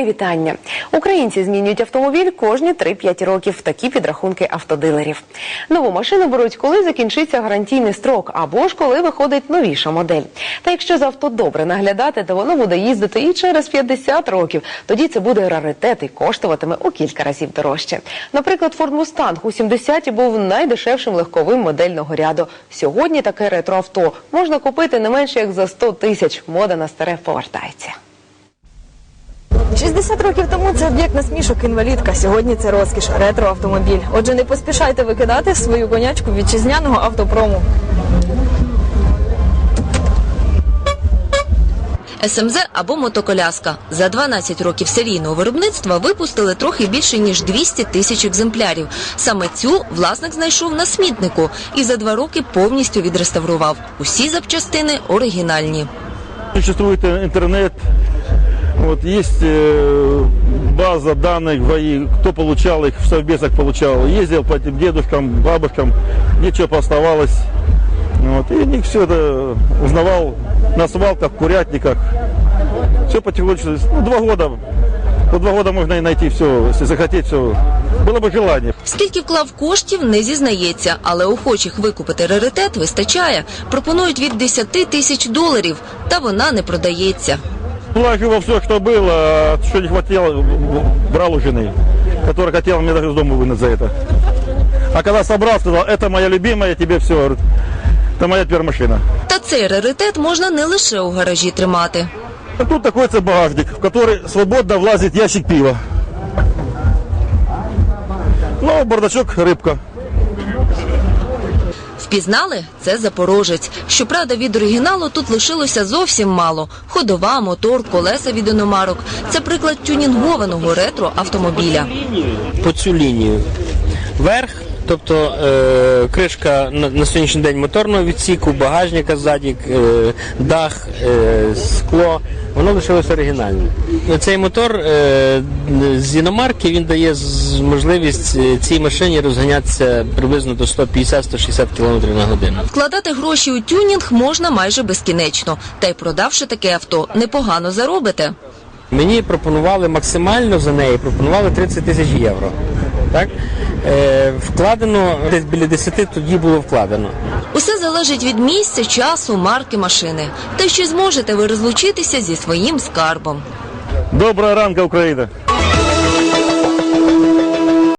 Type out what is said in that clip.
Вітання. Українці змінюють автомобіль кожні 3-5 років. Такі підрахунки автодилерів. Нову машину беруть, коли закінчиться гарантійний строк, або ж коли виходить новіша модель. Та якщо за авто добре наглядати, то воно буде їздити і через 50 років. Тоді це буде раритет і коштуватиме у кілька разів дорожче. Наприклад, Ford Mustang у 70-ті був найдешевшим легковим модельного ряду. Сьогодні таке ретроавто можна купити не менше як за 100 тисяч. Мода на старе повертається. 60 років тому це об'єкт насмішок інвалідка. Сьогодні це розкіш, ретроавтомобіль. Отже, не поспішайте викидати свою конячку вітчизняного автопрому. СМЗ або мотоколяска. За 12 років серійного виробництва випустили трохи більше ніж 200 тисяч екземплярів. Саме цю власник знайшов на смітнику і за два роки повністю відреставрував. Усі запчастини оригінальні. Существует э, интернет, вот есть э, база данных в ГАИ, кто получал их, в совбезах получал. Ездил по этим дедушкам, бабушкам, ничего поставалось. Вот, и них все это узнавал на свалках, в курятниках. Все потихонечку, ну, два года. За два года можно и найти все, если захотеть все. Было бы желание. Скільки вклав коштів, не зізнається, але охочих викупити раритет вистачає. Пропонують від 10 тисяч доларів, та вона не продається. Вложил во все, что было, а что не хватило, брал у жены, которая хотела меня даже из дома вынуть за это. А когда собрал, сказал, это моя любимая, тебе все, говорит, это моя теперь машина. Та цей раритет можна не лише у гаражі тримати. А тут находится багажник, в который свободно влазит ящик пива. Ну, а бардачок рыбка. Впізнали? Це запорожець. Щоправда, від оригіналу тут лишилося зовсім мало: ходова, мотор, колеса від іномарок. Це приклад тюнінгованого ретро автомобіля. по цю лінію. Верх, тобто е, кришка на, на сьогоднішній день моторного відсіку, багажника ззаді, е, дах, е, скло, воно лишилося оригінальним. Цей мотор з іномарки він дає можливість цій машині розганятися приблизно до 150-160 км на годину. Вкладати гроші у тюнінг можна майже безкінечно. Та й продавши таке авто, непогано заробите. Мені пропонували максимально за неї, пропонували 30 тисяч євро. Так? Е, вкладено десь біля 10 тоді було вкладено. Усе залежить від місця, часу, марки машини. Та ще зможете ви розлучитися зі своїм скарбом. Доброго ранку, Украина.